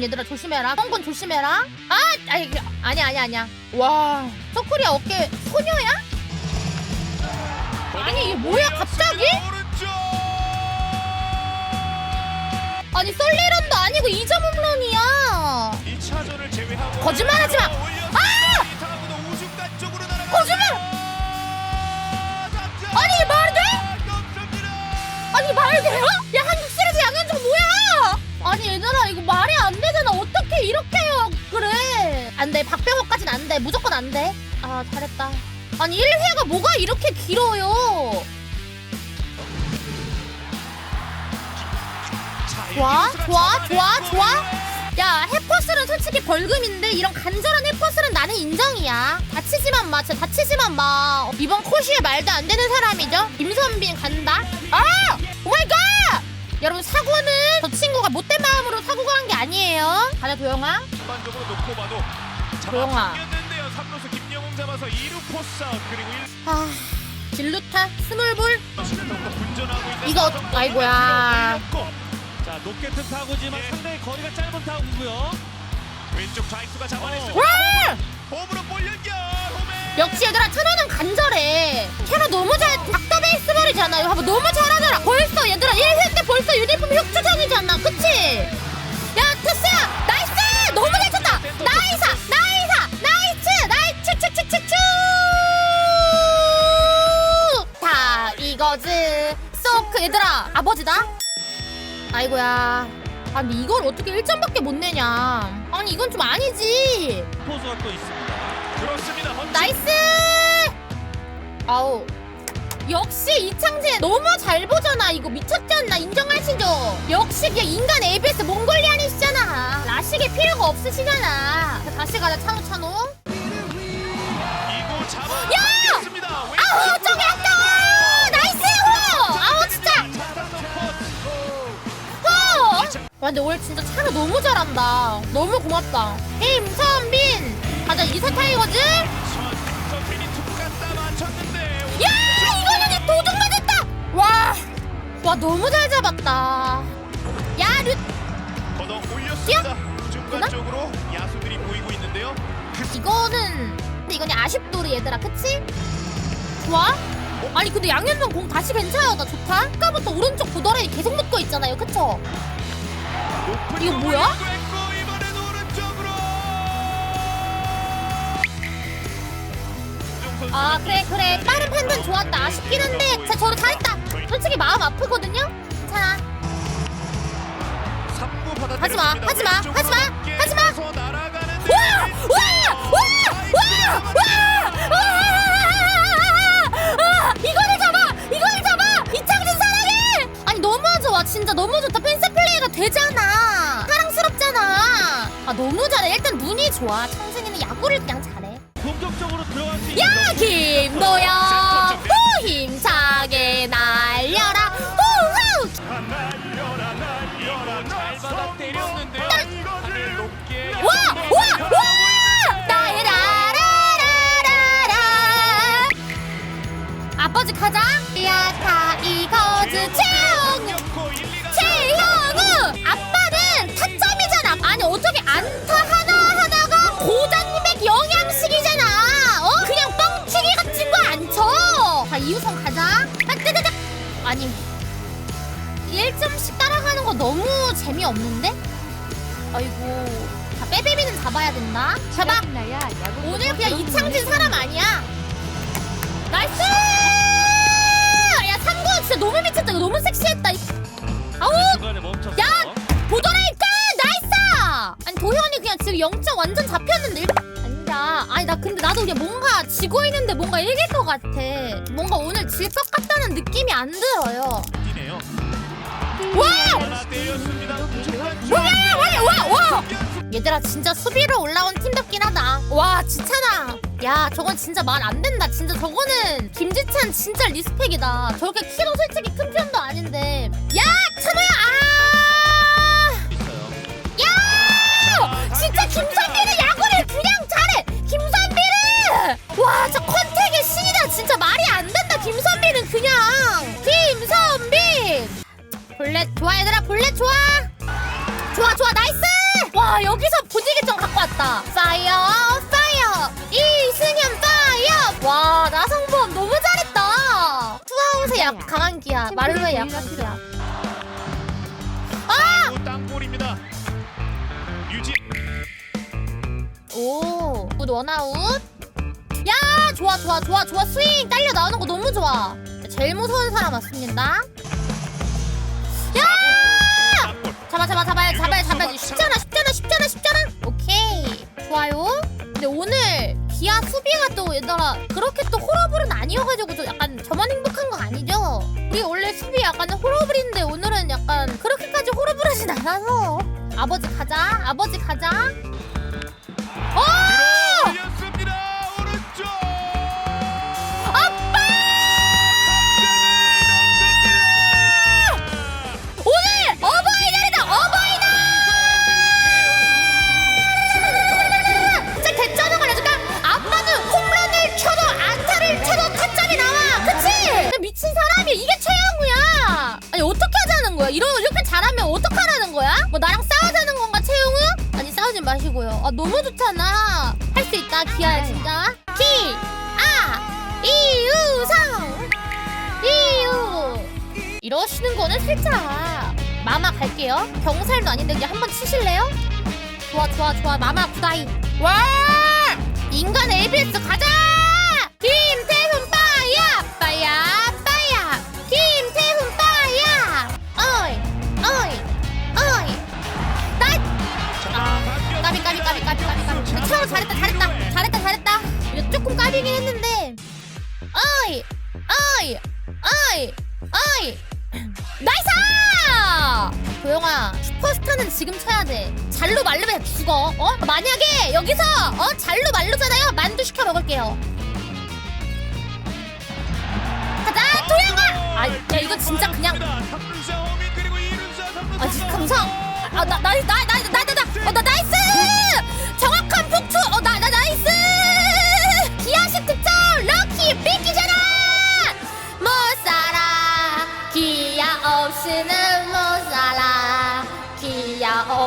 김홍군 얘들아, 조심해라. 홍군 조심해라. 아, 아니, 그, 아니야, 아니야, 아니야. 와. 서클이 어깨 소녀야? 아니, 이게 뭐야, 갑자기? 아니, 썰리런도 아니고 이점 홈런이야. 2차전을 제외하고 거짓말하지 마! 아! 거짓말! 아니, 이게 말이 돼? 아니 말 돼요? 이렇게 해요 그래. 안돼 박병호까진 안돼. 무조건 안돼. 아 잘했다. 아니 1회가 뭐가 이렇게 길어요? 좋아 좋아 좋아 좋아. 야 해퍼슬은 솔직히 벌금인데 이런 간절한 해퍼슬은 나는 인정이야. 다치지만 마 진짜 다치지만 마. 어, 이번 코시에 말도 안 되는 사람이죠? 임선빈 간다? 아 오마이갓 여러분 사고는 저 친구가 못된 마음으로 사고가 한 게 아니에요 가자 도영아 전반적으로 놓고 봐도 조용아. 잡아당겼는데요. 3루수 김영웅 잡아서 2루 포스 아웃 그리고 1아 진루타 스몰볼 분전하고 있는 이거 아이고야 자 높게 튼 타구지만 예. 상당히 거리가 짧은 타구고요. 왼쪽 좌익수가 잡아냈어요. 와 홈으로 볼 연결 홈에 역시 얘들아 천호는 간절해 캐나 너무 잘닥 이거 봐봐 너무 잘하잖아 벌써 얘들아 1회 때 벌써 유니폼 혁주전이잖아. 그치? 야 테스야! 나이스! 너무 잘 쳤다! 나이사 나이사 나이스! 나이스! 츄츄츄츄츄 다 이거즈 소크 얘들아 아버지다? 아이고야. 아 니 이걸 어떻게 1점밖에 못 내냐? 아니 이건 좀 아니지. 포수가 또 있습니다. 그렇습니다. 헌팅. 나이스! 아우 역시 이창재 너무 잘 보잖아. 이거 미쳤지 않나? 인정하시죠? 역시 그냥 인간 ABS 몽골리안이시잖아. 라식에 필요가 없으시잖아. 자, 다시 가자 찬호 찬호 이고 잡아 야! 당겼습니다. 아우 저기 아까워 나이스! 호! 아우 진짜! 호! 와 근데 오늘 진짜 차로 너무 잘한다. 너무 고맙다. 임선빈! 가자 이사 타이거즈! 갖다 맞췄는데 야 도둑 맞았다 와, 와 너무 잘 잡았다 야르 거동 올렸습니다. 되나? 중간 쪽으로 야수들이 보이고 있는데요. 이거는 근데 이건 야쉽돌이 얘들아 그치? 좋아? 아니 근데 양현종 공 다시 괜찮아다 좋다 아까부터 오른쪽 보더라이 계속 묶어 있잖아요 그쵸? 높은 이거 공을 뭐야? 아 그래 그래 빠른 판단 좋았다 아쉽긴 한데 자 저도 잘했다 솔직히 마음 아프거든요? 괜찮아 하지마, 하지마, 하지마, 하지마. 날아가는데 와! 와! 와! 와! 와! 와! 이거를 잡아! 이거를 잡아! 이창진 사랑해! 아니 너무 좋아 진짜 너무 좋다 펜스 플레이가 되잖아 사랑스럽잖아 아 너무 잘해 일단 눈이 좋아 창진이는 야구를 그냥 잘 해 본격적으로 들어갈 수 있는 야 김도영 후 힘차게 날려라 후후 날려라 날려라 잘 받아 때렸는데요. 하늘 높게 와! 와! 와! 나의 라라라라라 아버지 가자 야 타이 아니 1점씩 따라가는 거 너무 재미없는데? 아이고 자 빼빼비는 잡아야 된다. 잡아. 오늘 그냥 이창진 사람 아니야. 나이스! 야 삼구 진짜 너무 미쳤다. 이거 너무 섹시했다. 이- 아우! 중간에 멈췄어. 야 보더라니까? 나이스! 아니 도현이 그냥 지금 0점 완전 잡혔는데 근데 나도 그냥 뭔가 지고 있는데 뭔가 이길 것 같아 뭔가 오늘 질 것 같다는 느낌이 안 들어요 뛰네요. 와 하나 때렸습니다. 중간 와, 와, 와, 와! 얘들아 진짜 수비로 올라온 팀답긴 하다. 와 지찬아, 야 저건 진짜 말 안 된다. 진짜 저거는 김지찬 진짜 리스펙이다. 저렇게 키도 솔직히 큰 편도 아닌데. 야 찬호야, 아. 야, 진짜 김선비 진짜 컨택의 신이다. 진짜 말이 안 된다 김선빈은 그냥. 김선빈 볼렛 좋아 얘들아. 볼렛 좋아? 좋아 좋아. 나이스! 와 여기서 분위기 좀 갖고 왔다. 파이어 파이어. 이승현 파이어. 와 나성범 너무 잘했다. 투하우스의 약 강한 기야. 마루의 약한 기야 아! 땅볼입니다. 유지. 오, 굿 원아웃. 야, 좋아, 좋아, 좋아, 좋아. 스윙 딸려 나오는 거 너무 좋아. 제일 무서운 사람 왔습니다. 야! 잡아, 잡아, 잡아야, 잡아야, 잡아야지. 쉽잖아, 쉽잖아, 쉽잖아, 쉽잖아. 오케이, 좋아요. 근데 오늘 기아 수비가 또 얘들아 그렇게 또 호러블은 아니어가지고 좀 약간 저만 행복한 거 아니죠? 우리 원래 수비 약간 호러블인데 오늘은 약간 그렇게까지 호러블하진 않아서. 아버지 가자, 아버지 가자. 어! 이러시는 거는 살짝 마마 갈게요. 경찰도 아닌데 그냥 한번 치실래요? 좋아 좋아 좋아. 마마 구다이. 와! 인간 ABS 가자! 김태훈 빠야! 빠야 빠야! 김태훈 빠야! 어이 어이 어이. 나 아, 까비 까비 까비 까비 까비 까비. 차로 잘했다 잘했다. 잘했다 잘했다. 이거 조금 까비긴 했는데. 어이 어이 어이 어이 나이스 도영아 슈퍼스타는 지금 쳐야 돼 잘로 말르면 죽어 어 만약에 여기서 어 잘로 말르잖아요 만두 시켜 먹을게요 가자 도영아 아 야 이거 진짜 그냥 삼루자 호민 그리고 이루자 삼루자. 아 진짜 감상 아나나 나 나 나 나 나 나이스 정확한 폭투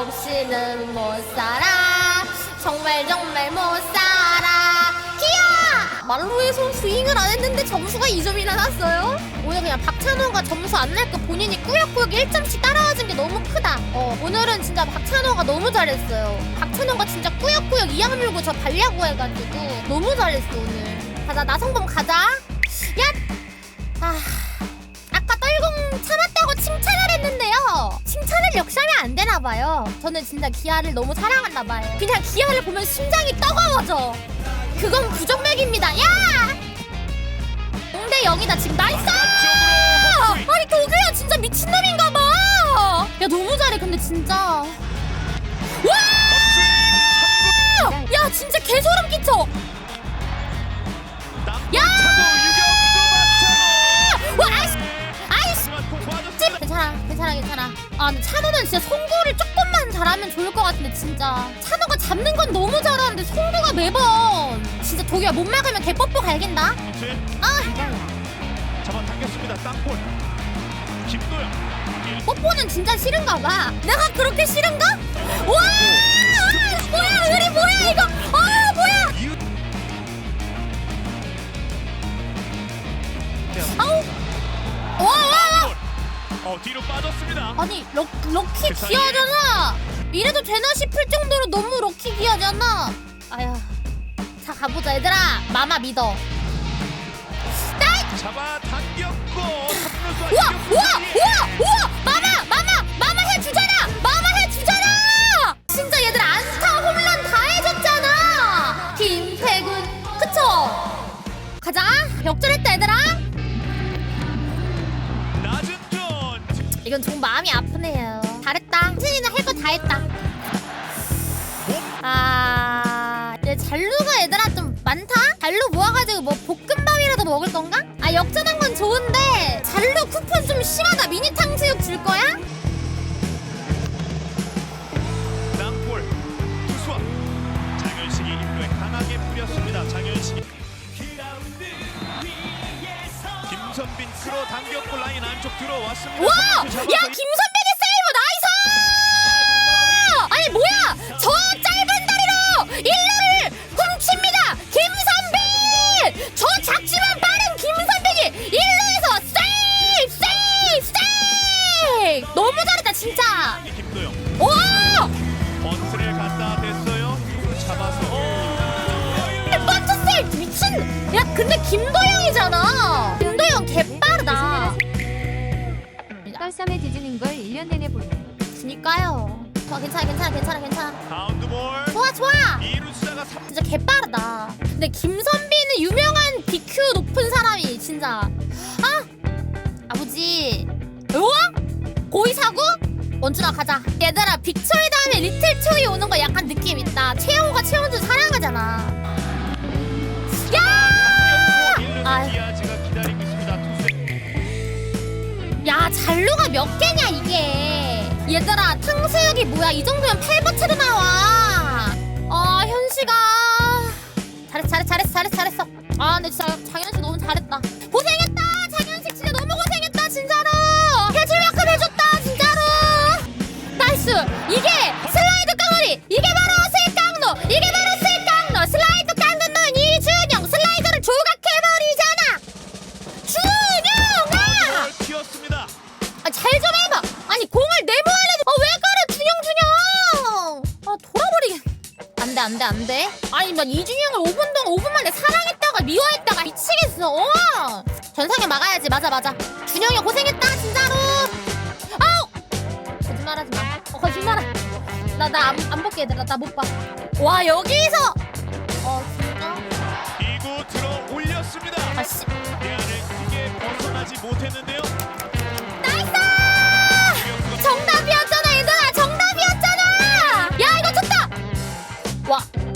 없이는 못 살아. 정말 정말 못 살아. 기아! 말로에서 스윙을 안 했는데 점수가 2점이나 났어요? 오늘 그냥 박찬호가 점수 안낼거 본인이 꾸역꾸역 1점씩 따라와준 게 너무 크다. 어 오늘은 진짜 박찬호가 너무 잘했어요. 박찬호가 진짜 꾸역꾸역 이악 물고 저 발려고 해가지고 너무 잘했어 오늘. 가자 나성범 가자 칭찬을 역시 하면 안 되나 봐요. 저는 진짜 기아를 너무 사랑하나 봐요. 그냥 기아를 보면 심장이 뜨거워져. 그건 부정맥입니다. 야! 0대 0이다 지금 나이스! 아니 도규야 진짜 미친놈인가 봐. 야 너무 잘해 근데 진짜. 와! 야 진짜 개소름 끼쳐. 괜찮아 괜찮아 괜찮아. 아 근데 찬호는 진짜 송구를 조금만 잘하면 좋을 것 같은데 진짜. 찬호가 잡는 건 너무 잘하는데 송구가 매번 진짜 도기야. 못 막으면 개 뽀뽀 갈긴다. 아. 잡아 당겼습니다. 땅볼. 김도영. 뽀뽀는 진짜 싫은가 봐. 내가 그렇게 싫은가? 와! 아, 뭐야 의리 뭐야 이거? 아 뭐야. 아우. 와와와 어 뒤로 빠졌습니다. 아니 럭, 럭키 기아잖아! 이래도 되나 싶을 정도로 너무 럭키 기아잖아! 아야 자 가보자 얘들아. 마마 믿어. 잡아 당겼고 우와 우와 우와 우와! 마마 마마 마마 해주잖아! 마마 해주잖아! 진짜 얘들 안타 홈런 다 해줬잖아! 김태군 그쵸? 가자. 역전했다 얘들아 이건 좀 마음이 아프네요 잘했다 신이는 할 거 다 했다 아 이제 잔루가 얘들아 좀 많다? 잔루 모아가지고 뭐 볶음밥이라도 먹을 건가? 아 역전한 건 좋은데 잔루 쿠폰 좀 심하다 미니 탕수육 줄 거야? 장현식이 입구에 강하게 뿌렸습니다. 장현식. 김선빈 끌어 당겼고 라인 안쪽 들어왔습니다. 와! 야 김선배 뒤지는 걸 1년 내내 볼 그니까요. 어, 괜찮아 괜찮아 괜찮아 괜찮아. 가운데 볼. 좋아 좋아! 이루스자가 3 진짜 개빠르다. 근데 김선비는 유명한 BQ 높은 사람이 진짜. 아! 아버지. 우와 고이 사고? 원준아 가자. 얘들아 빅초이 다음에 리틀 초이 오는 거 몇 개냐 이게? 얘들아 탕수육이 뭐야? 이 정도면 팔버체도 나와. 아 현씨가 나 이준영을 5분 동안 5분 만에 사랑했다가 미워했다가 미치겠어. 어. 전상에 막아야지 맞아 맞아. 준영이 고생했다 진짜로. 아우. 거짓말하지 마. 어, 거짓말. 나나안 안 볼게 얘들아 나 못 봐. 와 여기서. 어 진짜. 2구 들어 올렸습니다. 아씨. 대안을 크게 벗어나지 못했는데요.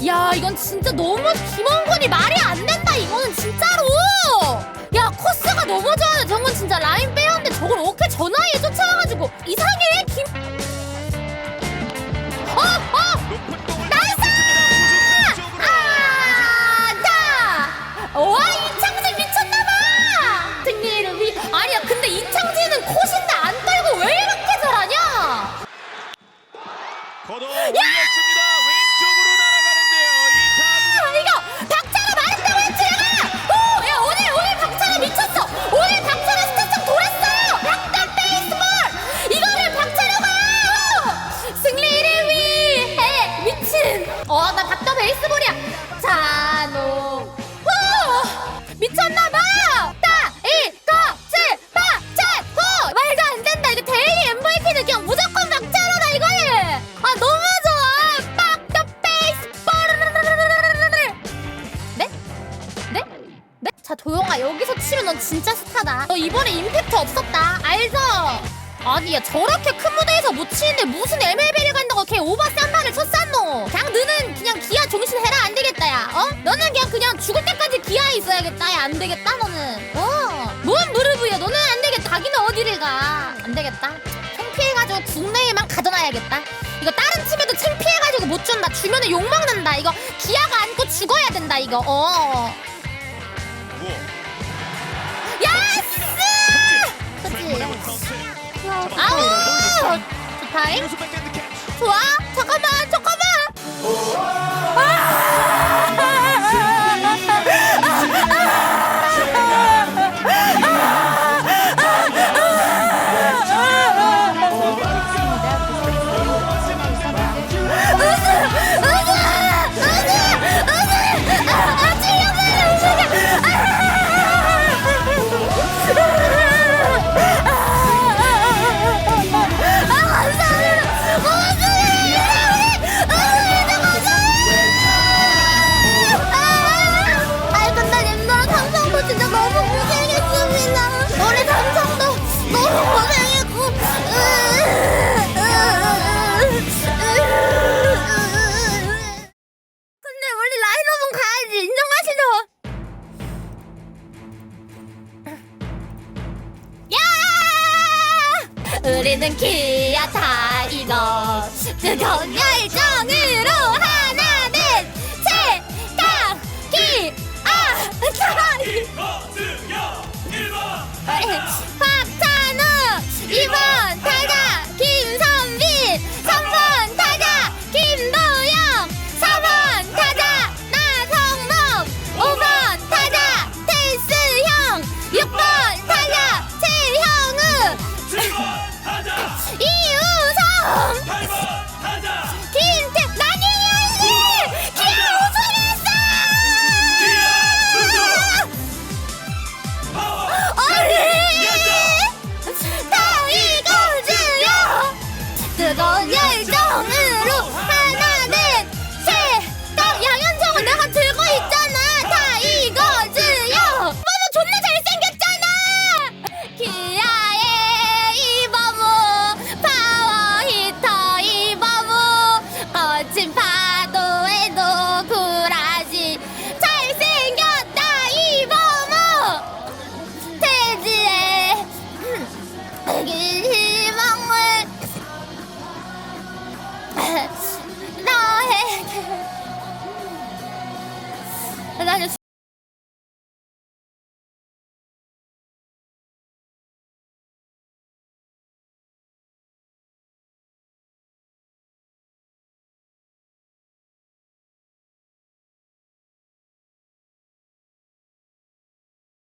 야 이건 진짜 너무 김원곤이 말이 안 된다 이거는 진짜로! 야 코스가 너무 좋아요. 저건 진짜 라인 빼었는데 저걸 어떻게 전화에 쫓아와가지고 이상해 무슨 MLB를 간다고 걔 오바 싼 말을 쳤쌌노 그냥 너는 그냥 기아 정신 해라 안 되겠다 야 어? 너는 그냥 그냥 죽을 때까지 기아에 있어야겠다 야 안 되겠다 너는 어뭔 무릎이야 너는 안 되겠다 자기는 어디를 가안 되겠다 창피해가지고 국내에만 가져놔야겠다 이거 다른 팀에도 창피해가지고 못 준다 주면은 욕먹는다 이거 기아가 안고 죽어야 된다 이거 어 뭐. 야스 그치 아우 캐치. 좋아